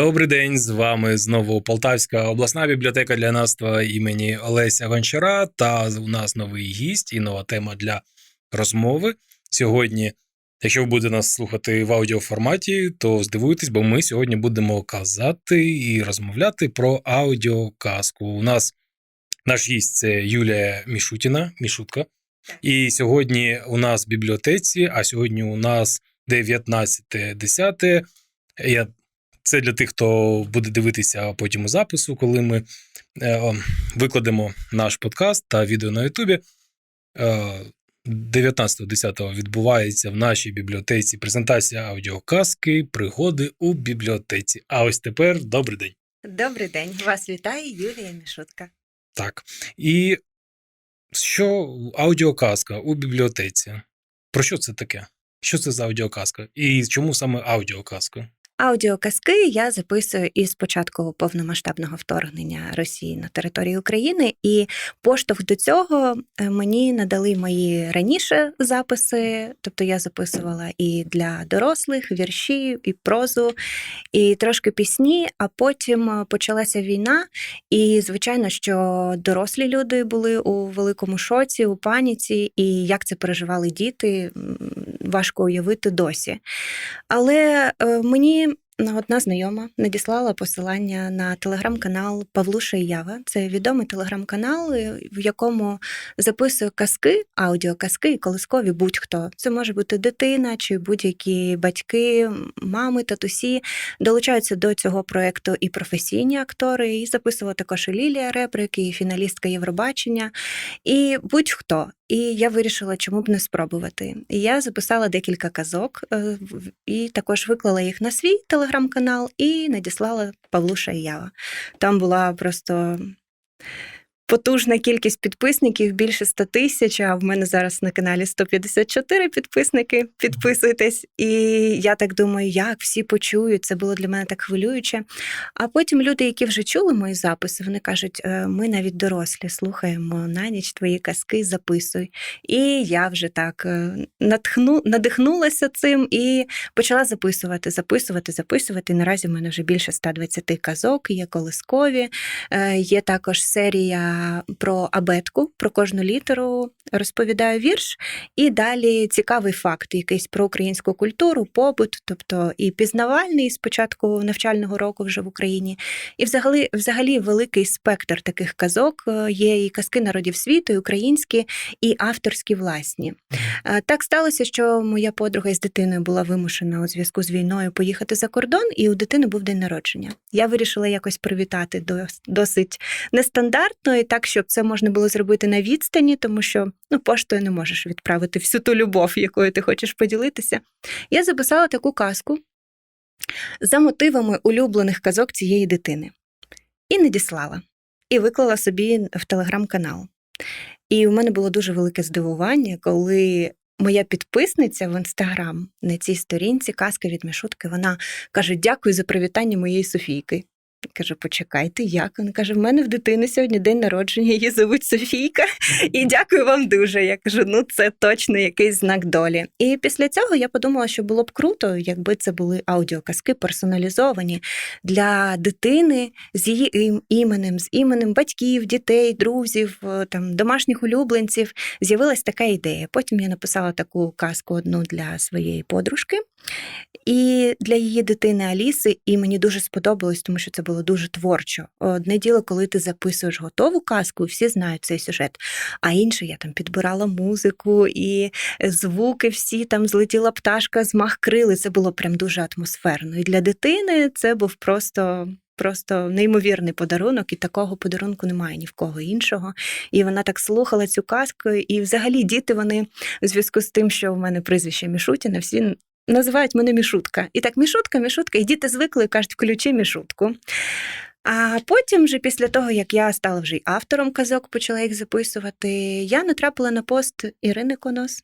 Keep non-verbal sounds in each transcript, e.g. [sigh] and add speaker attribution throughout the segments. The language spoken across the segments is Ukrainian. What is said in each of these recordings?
Speaker 1: Добрий день, з вами знову Полтавська обласна бібліотека для наства імені Олеся Гончара. Та у нас новий гість і нова тема для розмови. Сьогодні, якщо ви будете нас слухати в аудіоформаті, то здивуйтесь, бо ми сьогодні будемо казати і розмовляти про аудіоказку. У нас наш гість це Юлія Мішутіна, Мішутка. І сьогодні у нас в бібліотеці, а сьогодні у нас 19.10. Я це для тих, хто буде дивитися потім у запису, коли ми е, викладемо наш подкаст та відео на Ютубі. Е, 19.10 відбувається в нашій бібліотеці презентація аудіоказки Пригоди у бібліотеці. А ось тепер добрий день.
Speaker 2: Добрий день, вас вітає Юлія Мішутка.
Speaker 1: Так. І що аудіоказка у бібліотеці? Про що це таке? Що це за аудіоказка? І чому саме аудіоказка?
Speaker 2: Аудіоказки я записую із початку повномасштабного вторгнення Росії на територію України, і поштовх до цього е, мені надали мої раніше записи. Тобто я записувала і для дорослих вірші, і прозу, і трошки пісні. А потім е, почалася війна, і звичайно, що дорослі люди були у великому шоці, у паніці, і як це переживали діти, важко уявити досі. Але е, мені одна знайома надіслала посилання на телеграм-канал Павлуша і Ява. Це відомий телеграм-канал, е, в якому записує казки, аудіоказки і колискові будь-хто. Це може бути дитина чи будь-які батьки, мами, татусі. Долучаються до цього проекту і професійні актори, і записувала також і Лілія Ребрик, і фіналістка Євробачення, і будь-хто. І я вирішила, чому б не спробувати. І я записала декілька казок е, і також виклала їх на свій телеграм-канал і надіслала Павлу Шаява. Там була просто потужна кількість підписників, більше 100 тисяч. А в мене зараз на каналі 154 підписники. Підписуйтесь. І я так думаю, як всі почують. Це було для мене так хвилююче. А потім люди, які вже чули мої записи, вони кажуть: «Е, ми навіть дорослі слухаємо на ніч твої казки, записуй. І я вже так е, натхну, надихнулася цим і почала записувати, записувати, записувати. Наразі в мене вже більше 120 казок, є колискові. Е, Є також серія про абетку, про кожну літеру розповідаю вірш. І далі цікавий факт, якийсь про українську культуру, побут, тобто і пізнавальний з початку навчального року вже в Україні. І взагалі, взагалі великий спектр таких казок е, є і казки народів світу, і українські, і авторські власні. Е, Так сталося, що моя подруга із дитиною була вимушена у зв'язку з війною поїхати за кордон, і у дитини був день народження. Я вирішила якось привітати дос- досить нестандартно, і так, щоб це можна було зробити на відстані, тому що ну, поштою не можеш відправити всю ту любов, якою ти хочеш поділитися. Я записала таку казку за мотивами улюблених казок цієї дитини і надіслала, і виклала собі в телеграм-канал. І у мене було дуже велике здивування, коли моя підписниця в інстаграм на цій сторінці казка від Мішутки, вона каже: Дякую за привітання моєї Софійки. Я Кажу, почекайте, як? Вона каже: в мене в дитини сьогодні день народження, її зовуть Софійка, і дякую вам дуже. Я кажу, ну це точно якийсь знак долі. І після цього я подумала, що було б круто, якби це були аудіоказки персоналізовані для дитини з її іменем, з іменем батьків, дітей, друзів, е, там домашніх улюбленців. З'явилась така ідея. Потім я написала таку казку одну для своєї подружки і для її дитини Аліси, і мені дуже сподобалось, тому що це було дуже творчо. Одне діло, коли ти записуєш готову казку, всі знають цей сюжет. А інше я там підбирала музику і звуки, всі там злетіла пташка, змах крили. Це було прям дуже атмосферно. І для дитини це був просто. Просто неймовірний подарунок, і такого подарунку немає ні в кого іншого. І вона так слухала цю казку. І взагалі діти вони у зв'язку з тим, що в мене прізвище Мішутіна, всі називають мене Мішутка. І так, Мішутка, Мішутка, і діти звикли кажуть, включи Мішутку. А потім, вже після того, як я стала вже й автором казок, почала їх записувати, я натрапила на пост Ірини Конос,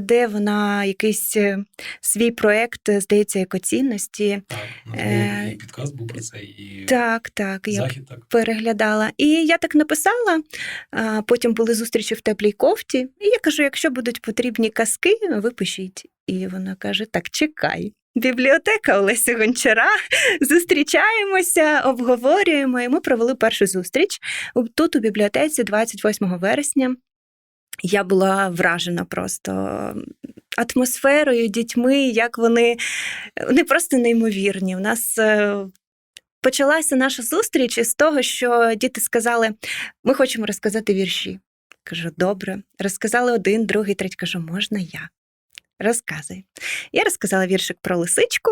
Speaker 2: де вона якийсь е, свій проект, е, здається, екоцінності.
Speaker 1: Так,
Speaker 2: Е,
Speaker 1: був і підкаст був про це, і
Speaker 2: Так, так. Я
Speaker 1: захід так.
Speaker 2: переглядала. І я так написала. Потім були зустрічі в теплій кофті. І я кажу: якщо будуть потрібні казки, ви пишіть. І вона каже: Так, чекай. бібліотека Олеся Гончара. Зустрічаємося, обговорюємо. І ми провели першу зустріч тут, у бібліотеці, 28 вересня. Я була вражена просто атмосферою, дітьми, як вони, вони просто неймовірні. У нас е, почалася наша зустріч із того, що діти сказали: ми хочемо розказати вірші. Кажу, добре. Розказали один, другий, третій. Кажу, можна я? Розказуй. Я розказала віршик про лисичку.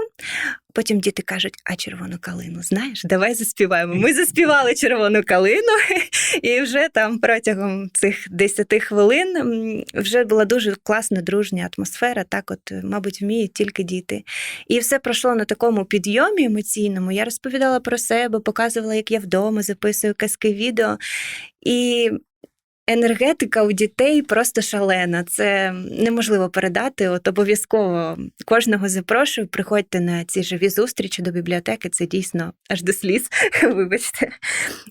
Speaker 2: Потім діти кажуть, а червону калину знаєш, давай заспіваємо. Ми заспівали червону калину, і [laughs] вже там протягом цих 10 хвилин вже була дуже класна дружня атмосфера. Так, от, е, мабуть, вміють тільки діти. І все пройшло на такому підйомі емоційному. Я розповідала про себе, показувала, як я вдома записую казки відео. І енергетика у дітей просто шалена. Це неможливо передати. От обов'язково кожного запрошую. Приходьте на ці живі зустрічі до бібліотеки. Це дійсно аж до сліз. [laughs] Вибачте.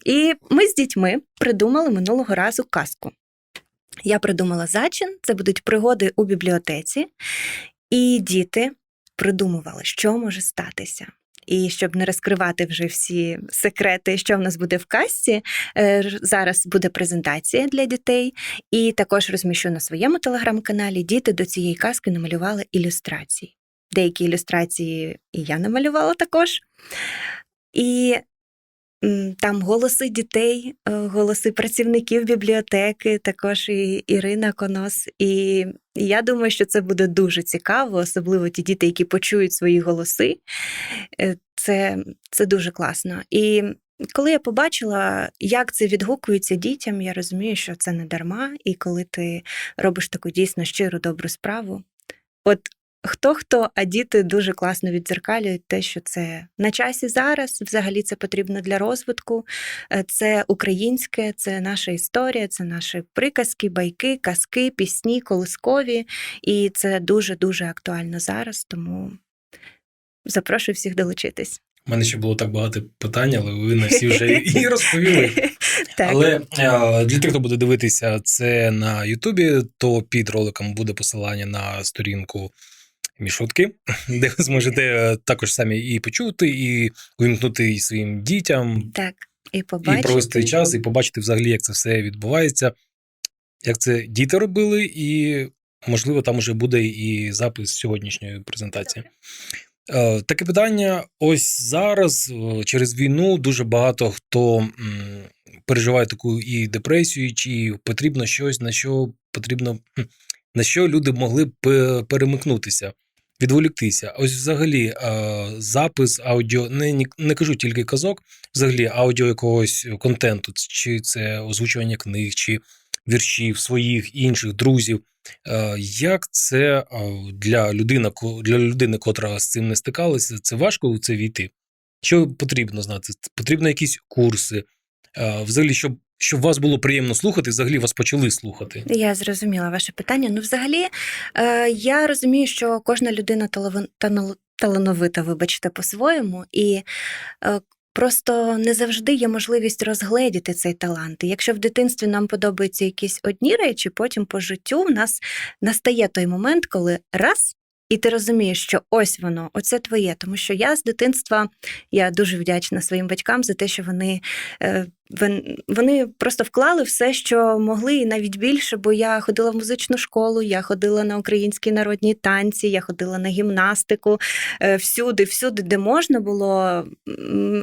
Speaker 2: І ми з дітьми придумали минулого разу казку. Я придумала зачин, це будуть пригоди у бібліотеці, і діти придумували, що може статися. І щоб не розкривати вже всі секрети, що в нас буде в касті, е, зараз буде презентація для дітей, і також розміщу на своєму телеграм-каналі. Діти до цієї казки намалювали ілюстрації. Деякі ілюстрації і я намалювала також. І там голоси дітей, е, голоси працівників бібліотеки, також і Ірина Конос. І я думаю, що це буде дуже цікаво, особливо ті діти, які почують свої голоси. Е, Це, це дуже класно. І коли я побачила, як це відгукується дітям, я розумію, що це не дарма. І коли ти робиш таку дійсно щиру добру справу, от хто хто, а діти дуже класно віддзеркалюють те, що це на часі зараз. Взагалі це потрібно для розвитку. Е, Це українське, це наша історія, це наші приказки, байки, казки, пісні, колискові. І це дуже дуже актуально зараз. Тому запрошую всіх долучитись.
Speaker 1: У мене ще було так багато питань, але ви на всі вже [laughs] і розповіли.
Speaker 2: Так.
Speaker 1: Але е, для тих, хто буде дивитися це на Ютубі, то під роликом буде посилання на сторінку Мішутки, [laughs] де ви зможете е, також самі і почути, і увімкнути і своїм дітям,
Speaker 2: Так, і
Speaker 1: і провести час, і побачити взагалі, як це все відбувається, як це діти робили, і можливо, там уже буде і запис сьогоднішньої презентації. Е, Таке питання: ось зараз, е, через війну, дуже багато хто переживає таку і депресію, чи потрібно щось, на що потрібно, на що люди могли б перемикнутися, відволіктися. Ось взагалі е, запис аудіо, не, не кажу тільки казок, взагалі аудіо якогось контенту, чи це озвучування книг, чи віршів своїх інших друзів. Е, Як це е, для людини, для людини, котра з цим не стикалася, це важко у це війти? Що потрібно знати? Потрібно якісь курси, взагалі, щоб, щоб вас було приємно слухати, взагалі вас почали слухати.
Speaker 2: Я зрозуміла ваше питання. Ну, взагалі, е, я розумію, що кожна людина талановита, вибачте, по-своєму, і е, просто не завжди є можливість розгледіти цей талант. І якщо в дитинстві нам подобаються якісь одні речі, потім по життю в нас настає той момент, коли раз. І ти розумієш, що ось воно, оце твоє. Тому що я з дитинства я дуже вдячна своїм батькам за те, що вони е, вони просто вклали все, що могли, і навіть більше, бо я ходила в музичну школу, я ходила на українські народні танці, я ходила на гімнастику. Е, Всюди, всюди, де можна було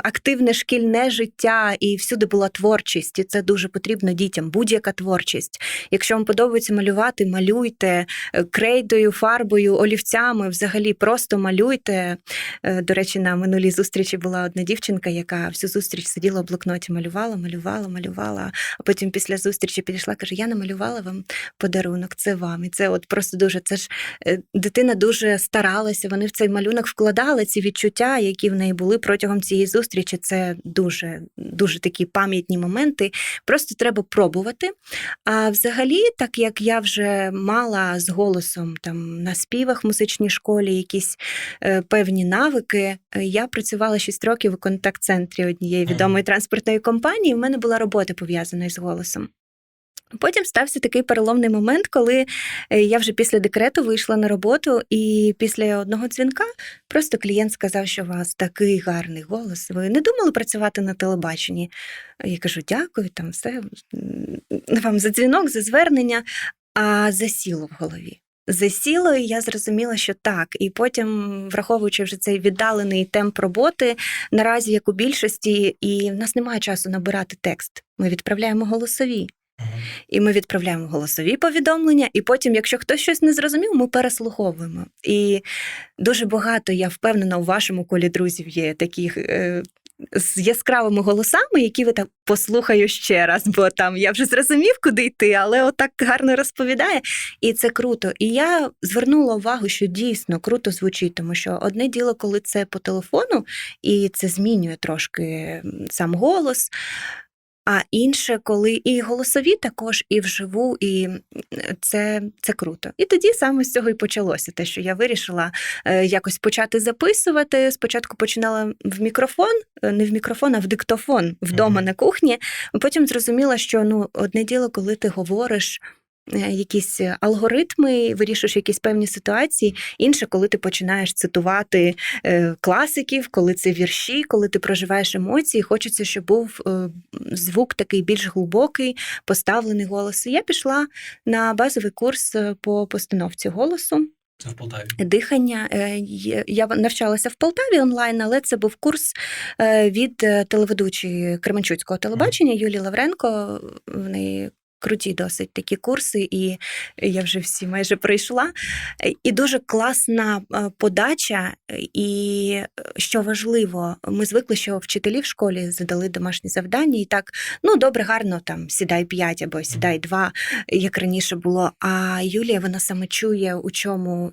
Speaker 2: активне шкільне життя, і всюди була творчість. І це дуже потрібно дітям. Будь-яка творчість. Якщо вам подобається малювати, малюйте е, крейдою, фарбою, олівцями. Взагалі просто малюйте. Е, До речі, на минулій зустрічі була одна дівчинка, яка всю зустріч сиділа в блокноті, малювала, малювала, малювала. А потім після зустрічі підійшла, каже: Я намалювала вам подарунок, це вам. І це от просто дуже це ж е, дитина дуже старалася. Вони в цей малюнок вкладали ці відчуття, які в неї були протягом цієї зустрічі. Це дуже, дуже такі пам'ятні моменти. Просто треба пробувати. А взагалі, так як я вже мала з голосом там на співах в музичній школі якісь е, певні навики, е, я працювала 6 років у контакт-центрі однієї відомої транспортної компанії. В мене була робота пов'язана із голосом. Потім стався такий переломний момент, коли е, я вже після декрету вийшла на роботу, і після одного дзвінка просто клієнт сказав, що у вас такий гарний голос. Ви не думали працювати на телебаченні? Я кажу, дякую, там все вам за дзвінок, за звернення, а засіло в голові. Засіло, і я зрозуміла, що так. І потім, враховуючи вже цей віддалений темп роботи, наразі як у більшості, і в нас немає часу набирати текст. Ми відправляємо голосові. І ми відправляємо голосові повідомлення, і потім, якщо хтось щось не зрозумів, ми переслуховуємо. І дуже багато, я впевнена, у вашому колі друзів є таких. Е- з яскравими голосами, які ви так послухаю ще раз, бо там я вже зрозумів, куди йти, але отак гарно розповідає. І це круто. І я звернула увагу, що дійсно круто звучить, тому що одне діло, коли це по телефону, і це змінює трошки сам голос. А інше, коли і голосові також, і вживу, і це, це круто. І тоді саме з цього і почалося. Те, що я вирішила е, якось почати записувати. Спочатку починала в мікрофон, е, не в мікрофон, а в диктофон вдома
Speaker 1: Мгм.
Speaker 2: на кухні. Потім зрозуміла, що ну одне діло, коли ти говориш. Е, Якісь алгоритми, вирішуєш якісь певні ситуації. Інше, коли ти починаєш цитувати е, класиків, коли це вірші, коли ти проживаєш емоції, хочеться, щоб був е, звук такий більш глибокий, поставлений голос. Я пішла на базовий курс е, по постановці голосу.
Speaker 1: Це в Полтаві.
Speaker 2: Дихання Е, я навчалася в Полтаві онлайн, але це був курс е, від е, телеведучої Кременчуцького телебачення Юлії Лавренко. В неї круті досить такі курси, і я вже всі майже пройшла. І дуже класна е, подача. І е, що важливо, ми звикли, що вчителі в школі задали домашні завдання, і так, ну добре, гарно там сідай 5 або сідай 2, як раніше було. А Юлія вона саме чує, у чому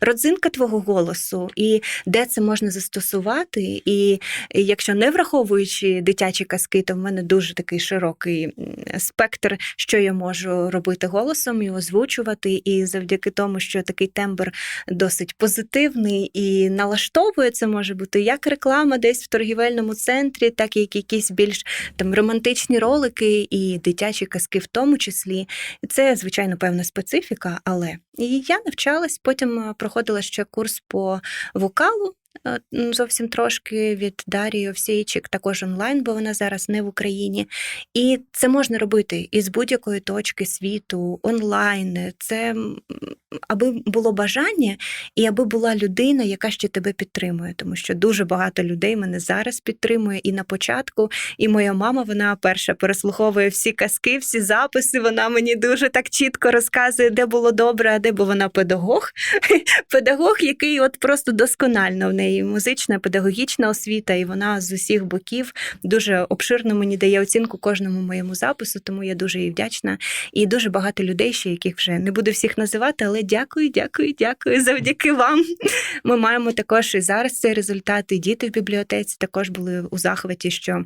Speaker 2: родзинка твого голосу, і де це можна застосувати. І якщо не враховуючи дитячі казки, то в мене дуже такий широкий м, спектр, що я можу робити голосом і озвучувати. І завдяки тому, що такий тембр досить позитивний і налаштовує, це може бути як реклама десь в торгівельному центрі, так і якісь більш там романтичні ролики і дитячі казки в тому числі. Це, звичайно, певна специфіка, але і я навчалась, потім е, проходила ще курс по вокалу. Е, м, Зовсім трошки від Дарії Овсійчик, також онлайн, бо вона зараз не в Україні. І це можна робити із будь-якої точки світу, онлайн. Це аби було бажання, і аби була людина, яка ще тебе підтримує. Тому що дуже багато людей мене зараз підтримує і на початку. І моя мама, вона перша переслуховує всі казки, всі записи. Вона мені дуже так чітко розказує, де було добре, а де бо вона педагог. [laughs] Педагог, який от просто досконально в неї музична, педагогічна освіта, і вона з усіх боків дуже обширно мені дає оцінку кожному моєму запису, тому я дуже їй вдячна. І дуже багато людей, ще яких вже не буду всіх називати, але дякую, дякую, дякую. Завдяки вам. Ми маємо також і зараз цей результат. І діти в бібліотеці також були у захваті, що.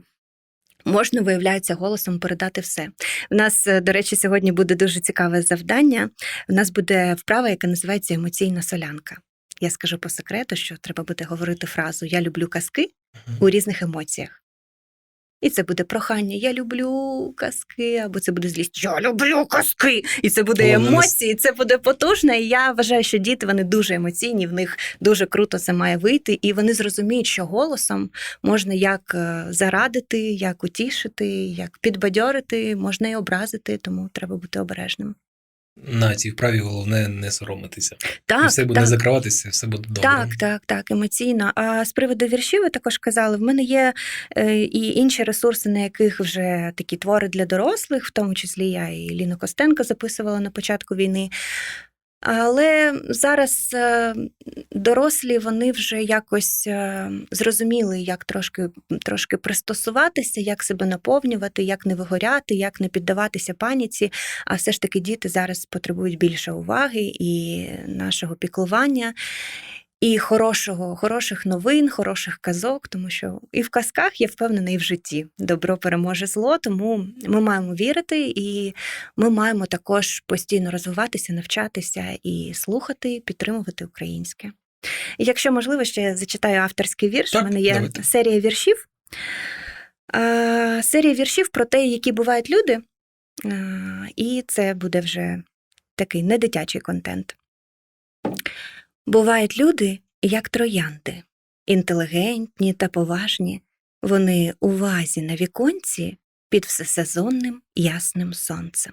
Speaker 2: Можна, виявляється, голосом передати все. У нас, е, до речі, сьогодні буде дуже цікаве завдання. У нас буде вправа, яка називається емоційна солянка. Я скажу по секрету, що треба буде говорити фразу Я люблю казки у різних емоціях. І це буде прохання Я люблю казки, або це буде злість Я люблю казки. І це буде емоції, це буде потужно. І я вважаю, що діти вони дуже емоційні, в них дуже круто це має вийти, і вони зрозуміють, що голосом можна як е, зарадити, як утішити, як підбадьорити, можна і образити, тому треба бути обережним.
Speaker 1: На цій вправі головне не соромитися. І
Speaker 2: Так,
Speaker 1: все буде
Speaker 2: так.
Speaker 1: закриватися, все буде добре.
Speaker 2: Так, так, так, емоційно. А з приводу віршів ви також казали, в мене є е, і інші ресурси, на яких вже такі твори для дорослих, в тому числі я і Ліну Костенко записувала на початку війни. Але зараз е, дорослі вони вже якось е, зрозуміли, як трошки, трошки пристосуватися, як себе наповнювати, як не вигоряти, як не піддаватися паніці. А все ж таки діти зараз потребують більше уваги і нашого піклування. І хорошого, хороших новин, хороших казок, тому що і в казках я впевнена, і в житті добро переможе зло. Тому ми маємо вірити, і ми маємо також постійно розвиватися, навчатися і слухати, підтримувати українське. І якщо можливо, ще я зачитаю авторський вірш.
Speaker 1: Так,
Speaker 2: У мене є
Speaker 1: давайте.
Speaker 2: серія віршів. А, серія віршів про те, які бувають люди, Е, І це буде вже такий недитячий контент. Бувають люди, як троянди, інтелігентні та поважні. Вони у вазі на віконці під всесезонним ясним сонцем.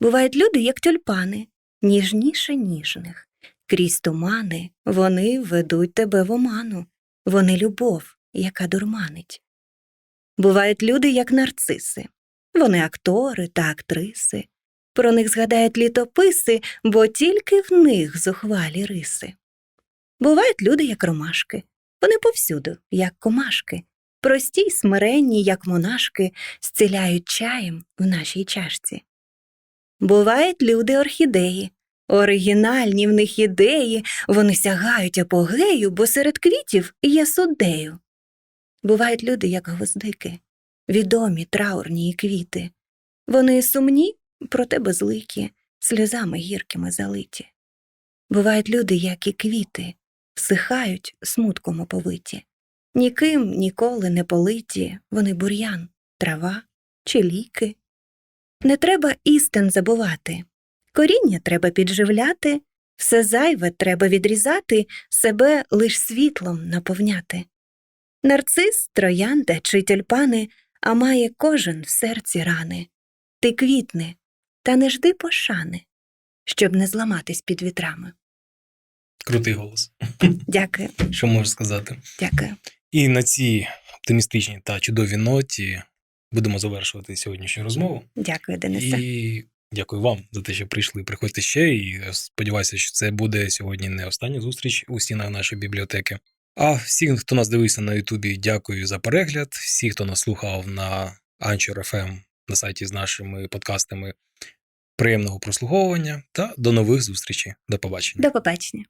Speaker 2: Бувають люди, як тюльпани, ніжніше ніжних. Крізь тумани вони ведуть тебе в оману, вони любов, яка дурманить. Бувають люди, як нарциси, вони актори та актриси. Про них згадають літописи, бо тільки в них зухвалі риси. Бувають люди, як ромашки, вони повсюду, як комашки, прості й смиренні, як монашки, зціляють чаєм в нашій чашці. Бувають люди орхідеї, оригінальні в них ідеї, вони сягають апогею, бо серед квітів є суддею. Бувають люди, як гвоздики, відомі траурні квіти. Вони сумні, проте безликі, сльозами гіркими залиті. Бувають люди, як і квіти, всихають смутком оповиті. Ніким ніколи не политі, вони бур'ян, трава чи ліки. Не треба істин забувати, коріння треба підживляти, все зайве треба відрізати, себе лиш світлом наповняти. Нарцис, троянда чи тюльпани, а має кожен в серці рани. Ти квітни, та не жди пошани, щоб не зламатись під вітрами.
Speaker 1: Крутий голос.
Speaker 2: Дякую,
Speaker 1: Що можеш сказати?
Speaker 2: дякую.
Speaker 1: І на цій оптимістичній та чудовій ноті будемо завершувати сьогоднішню розмову.
Speaker 2: Дякую, Денисе.
Speaker 1: І дякую вам за те, що прийшли. Приходьте ще. І сподіваюся, що це буде сьогодні не остання зустріч у стінах нашої бібліотеки. А всім, хто нас дивився на Ютубі, дякую за перегляд. Всі, хто нас слухав на Anchor FM на сайті з нашими подкастами. Приємного прослуховування та до нових зустрічей. До побачення.
Speaker 2: До побачення.